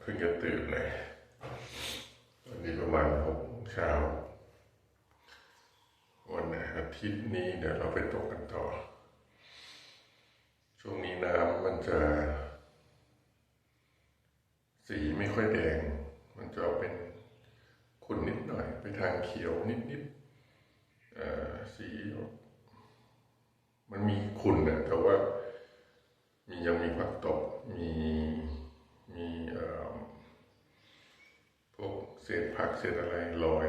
เพิ่งจะตื่นเลยวันนี้ประมาณหกเช้า วันอาทิตย์นี้เดี๋ยวเราไปตกกันต่อ ช่วงนี้น้ำมันจะ สีไม่ค่อยแดง มันจะเป็นขุ่นนิดหน่อย ไปทางเขียวนิดๆสีมันมีขุ่นนะแต่ว่ามียังมีผักตบมี พวกเศษผักเศษอะไรลอย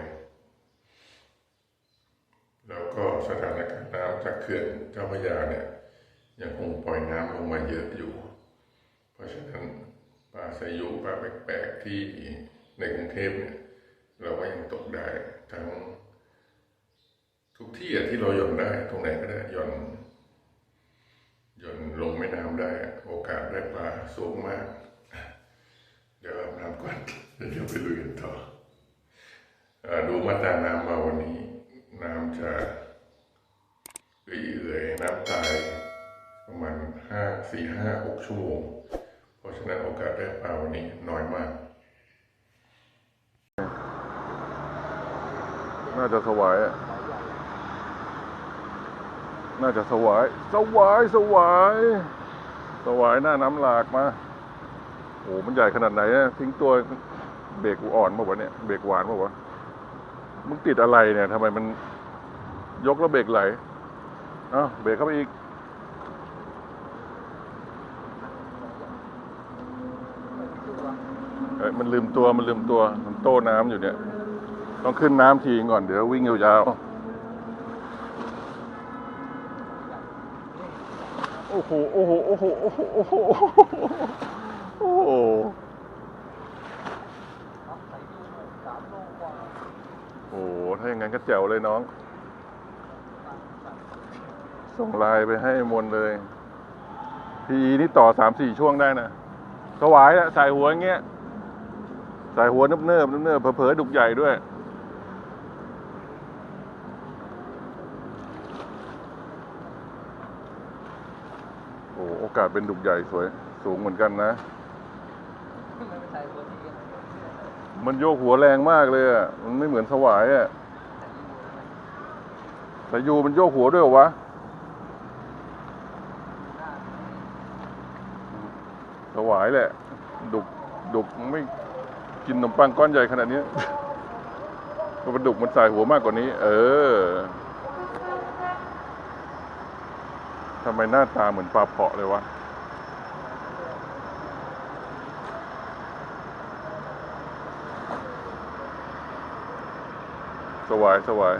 แล้วก็สถานการณ์น้ำจากเขื่อนเจ้าพระยาเนี่ยยังคงปล่อยน้ำลงมาเยอะอยู่ เพราะฉะนั้นปลาสายุปลาแปลกๆที่ในกรุงเทพเนี่ยเราก็ยังตกได้ทั้งทุกที่อะที่เราหย่อนได้ตรงไหนก็ได้หย่อนหย่อนลงแม่น้ำได้ โอกาสได้ปลาสูงมาก เดี๋ยวอาบน้ำก่อนเดี๋ยวไปลุยกันต่ออดูมาตาน้ำมาวันนี้ น้ำจะเอื่อยน้ำตายประมาณห้าสี่ห้าหกชั่วโมง เพราะฉะนั้นโอกาสได้ปลาวันนี้น้อยมาก น่าจะสวายอะน่าจะสวาย สวาย สวาย สวายหน้าน้ำหลากมา โอ้มันใหญ่ขนาดไหนอะทิ้งตัวเบรกอ่อนมาวะเนี่ยเบรกหวานมาวะมึงติดอะไรเนี่ยทำไมมันยกแล้วเบรกไหลอ้าเบรกเข้าไปอีกเอ้ยมันลืมตัวมันลืมตัวมันโต้น้ำอยู่เนี่ย ต้องขึ้นน้ำทีก่อนเดี๋ยววิ่งยาวๆโอ้โหโอ้โหโอ้โหโอ้โห โอ้โหโอ้โห ถ้าอย่างนั้นก็แจ๋วเลยน้อง ส่งไลน์ไปให้มนเลย พีนี่ต่อสามสี่ช่วงได้นะสวายอะใส่หัวอย่างเงี้ย ใส่หัวเนิบๆเนิบเผลอๆดุกใหญ่ด้วยโอ้โอกาสเป็นดุกใหญ่สวย สูงเหมือนกันนะ มันโยกหัวแรงมากเลยอะ มันไม่เหมือนสวายอะสายูมันโยกหัวด้วยวะสวายแหละ ดุก ดุกไม่กินขนมปังก้อนใหญ่ขนาดนี้ก็ปลาดุกมันใส่หัวมากกว่านี้ เออทำไมหน้าตาเหมือนปลาเผาะเลยวะ วายสวาย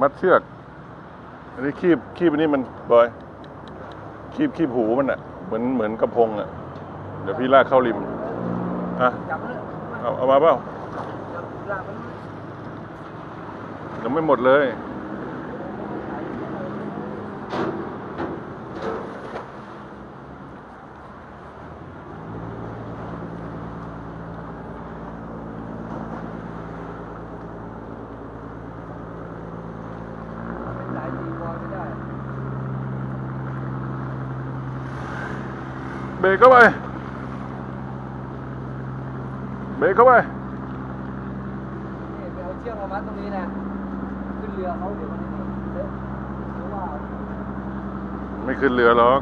มัดเชือก อันนี้คีบคีบอันนี้มันบอย คีบคีบหูมันอะเหมือนเหมือนกระพงอะเดี๋ยวพี่ลากเข้าริมอะเอาเอามาเปล่ายังไม่หมดเลย เป็นสายตีบอลไม่ได้ เบรกเข้าไป เบรกเข้าไปนี่ไปเอาเชือกมามัดตรงนี้นะ ขึ้นเรือเขาเดี๋ยวมันนี่เดี๋ยวเพราะว่าไม่ขึ้นเรือหรอก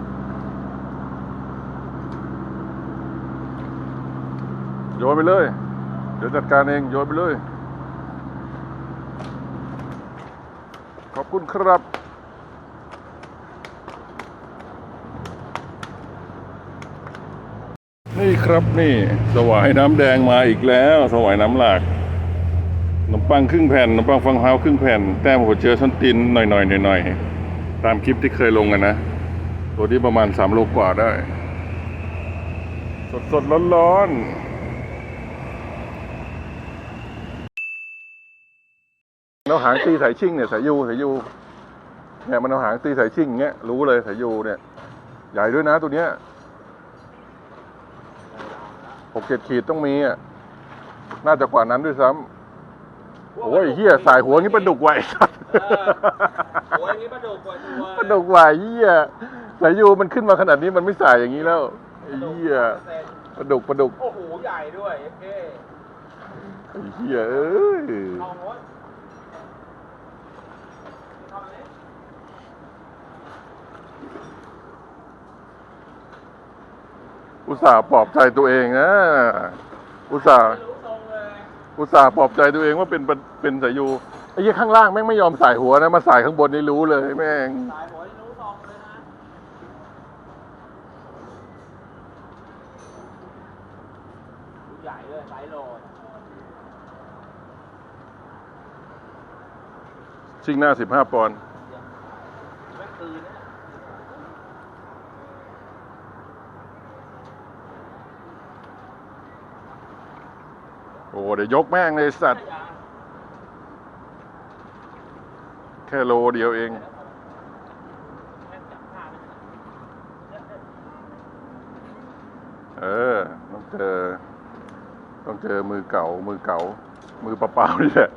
โยนไปเลย เดี๋ยวจัดการเองโยนไปเลย ขอบคุณครับ ครับนี่ สวายน้ำแดงมาอีกแล้ว สวายน้ำหลากขนมปังครึ่งแผ่นขนมปังฟังเฮาครึ่งแผ่น แต้มหัวเจือส้นตีนหน่อยๆหน่อยตามคลิปที่เคยลงกันนะ ตัวที่ประมาณสามโลกว่าได้ สดสดร้อนร้อนๆเราหางตีสายชิ่งเนี่ยสายยูสายยูเนี่ยมันเอาหางตีสายชิ่งเงี้ยรู้เลยสายยูเนี่ยใหญ่ด้วยนะตัวเนี้ย หกเจ็ดขีดต้องมีอะ น่าจะกว่านั้นด้วยซ้โอ้ยเฮียสายหัวงี้ปลาดุกไหวสัตว์เออโอ้ยนี่ปลาดุกกว่าตัวปลาดุกไหวเฮียสายยูมันขึ้นมาขนาดนี้มันไม่สายอย่างนี้แล้วไอ้เฮียปลาดุกปลาดุก โอ้โห ใหญ่ด้วยเอ๊ะไอ้เฮียเอ้ย เอาโน้ตทำอะไร อุตส่าห์ปลอบใจตัวเองนะอุตส่าห์ไม่รู้ทรงเลยอุตส่าห์ปลอบใจตัวเองว่าเป็นเป็นเป็นสายยูไอ้เหี้ยข้างล่างแม่งไม่ยอมใส่หัวนะ มาใส่ข้างบนนี่รู้เลยแม่งสายหัวนี่รู้ทรงเลยนะใหญ่เลยไซส์โลชิงหน้าสิบห้าปอนด์แม่งคืนนะ เดี๋ยวยกแม่งเลยสัตว์ แค่โลเดียวเอง เออ ต้องเจอ ต้องเจอมือเก่า มือเก่า มือเปล่าๆนี่แหละ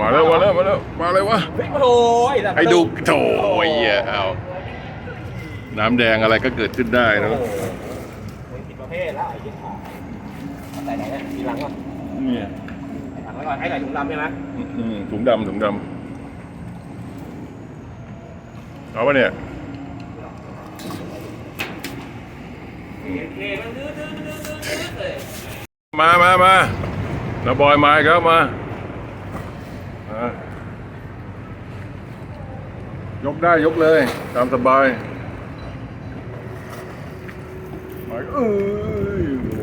มาแล้วมาแล้วมาแล้วมาเลยวะโอ้ยไอ้ดูโถยเหี้ยเอาน้ำแดงอะไรก็เกิดขึ้นได้นะผิดประเภ ทแล้วไอ้ที่ของใส่ไหนเนี่ยมีหลังก่อนเนี่ยใส่หลังไว้ก่อนไอ้ไก่ถุงดำใช่ไหมอืมถุงดำถุงดำเอาปะเนี่ยเคมันดื้อดื้อดื้อดื้อดื้อเลยมามามานาบอยมาอีกครับมาอะยกได้ยกเลย ตามสบายมาเอ้ยโอ้โห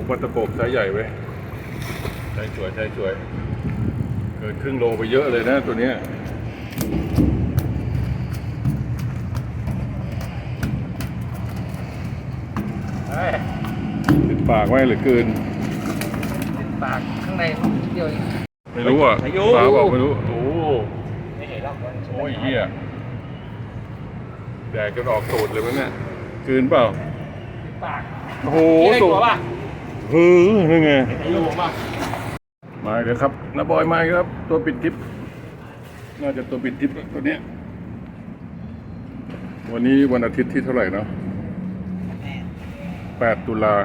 ปลาตะโกบไซส์ใหญ่เว้ยใช้สวยใช้สวย เกินครึ่งโลไปเยอะเลยนะตัวเนี้ยเฮ้ยติดปากไว้เหรือเกิน ติดปากข้างในนิดเดียวเองไม่รู้อะอายุฟ้าบอกไม่รู้ โอ้ไม่เห็นหรอกมันโอ้ยเหี้ยแดกจนออกสูตรเลยมั้งเนี่ยคืนเปล่าปาก โอ้โหนี่ได้สูตัวตรป่ะ ฮือนี่ไงอายุผมป่ะมาอีกแล้วครับน้าบอยมาครับ ตัวปิดทิปน่าจะตัวปิดทิปตัวเนี้ยวันนี้วันอาทิตย์ที่เท่าไหร่เนาะแปดตุลา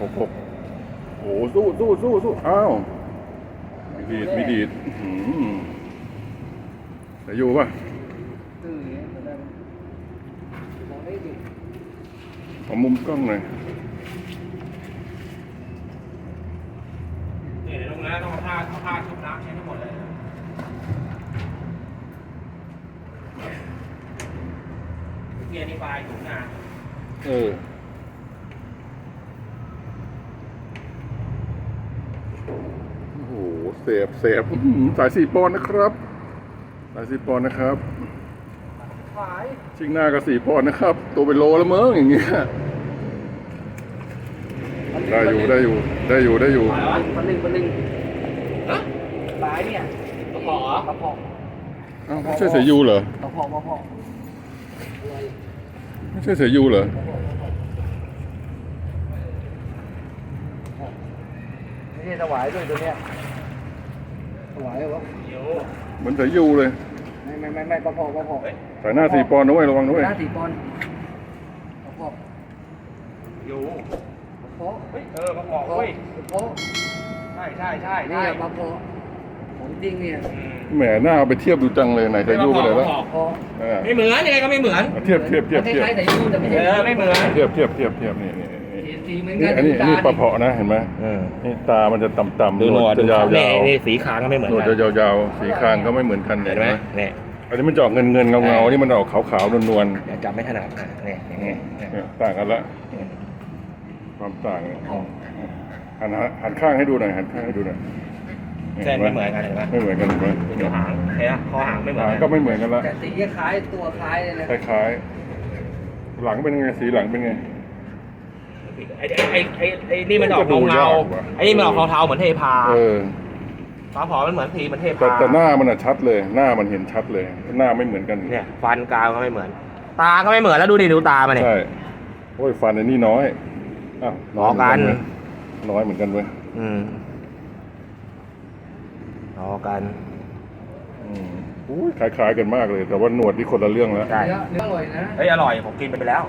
หกหกโอ้โหสู้สู้สู้สู้อ้าวมีดีดมีดีดอื้อหือแต่อยู่ป่ะตื่นได้มองได้ดิขอมุมกล้องหน่อย นี่ตรงนั้นต้องเอาผ้าเอาผ้าชุบน้ำใช้ทั้งหมดเลย เกียร์นี่ปลายถุงงานเออโอ้โหเสียบเสียบอื้อหือสายสี่ปอนด์นะครับ สายสี่ปอนด์นะครับฝายชิงหน้าก็สี่ปอนด์นะครับ ตัวเป็นโลแล้วมั้งอย่างเงี้ยได้อยู่ได้อยู่ได้อยู่ได้อยู่ปลาลึงปลาลึงฮะฝาย เนี่ยกระป๋อกระเพาะอ้าวไม่ใช่เสยยูเหรอกระเพาะกระเพาะอะไรไม่ใช่เสยยูเหรอไม่ใช่ถวายด้วยตัวเนี้ยถวายเหรอเดี๋ยวเหมือนเสยยูเลยไม่ไม่ไม่ไม่กระเพาะกระเพาะสายหน้าสี่ปอนด์นะเว้ยระวังนะเว้ยหน้าสี่ปอนด์กระเพาะอยู่กระเพาะเฮ้ยเออกระป๋อกกระเว้ยเพาะใช่ใช่ใช่นี่ใช่กระเพาะ ของจริงเนี่ยอืมแหมหน้าเอาไปเทียบดูจังเลยไหนเสยยูไปไหนแล้วกระป๋อกเพาะอ่าไม่เหมือนยังไงก็ไม่เหมือน เทียบเทียบเทียบคเทียบล้ายๆแต่ยูแต่ไม่เอใช่อไม่เหมือนเทียบเทียบเทียบเทียบนี่นี่นี่สีเหมือนนี่กันอันนี้อันนี้ตาปลาเพาะนะเห็นไหมเออนี่ตามันจะต่ำๆดูหนวดจะยาวนี่ๆนี่สีขางก็ไม่เหมือนหนวดกัจะนยาวๆสีคางก็ไม่เหมือนกันเห็นไหมมเนี่ยอันนี้มันจะออกเงินเงินๆเงาเงาๆนี่มันออกขาวขาวๆนวลเดี๋ยวจำไม่ถนัดอะเนี่ยอย่างๆเงี้เนี่ยยเนี่ยต่างกันละความต่างเนี่ยหันหันข้างให้ดูหน่อยหันข้างให้ดูหน่อย เส้นไม่เหมือนกันเห็นไหมไม่เหมือนกันเห็นไหมเดี๋ยวหางเห็นไหมคอหางไม่เหมือนหางกันก็ไม่เหมือนกันละแต่สีคล้ายตัวคล้ายเลยนะคล้ายๆ หลังเป็นไงสีหลังเป็นไง ไอ้ไอ้ไอ้ไอ้นี่มันออกจะดูเงาเงายากว่ะไอ้นี่มันออกเทาๆเหมือนเทพาเออ ฟ้าผอมันเหมือนทีเหมือนเทแต่พาแต่หน้ามันอะชัดเลย หน้ามันเห็นชัดเลย หน้าไม่เหมือนกันเนี่ยฟันกราวก็ไม่เหมือน ตาก็ไม่เหมือนแล้วดูดิดูตามันเนี่ย ใช่โอ้ยฟันไอ้นี่น้อยอ้าวน้อยกันน้อยเหมือนกันเว้ย อืม รอกันอืมอุ้ยคล้ายๆกันมากเลย แต่ว่าหนวดที่คนละเรื่องแล้ว ใช่ เนื้อเนื้ออร่อยนะ เฮ้ย อร่อย ผมกินไปแล้ว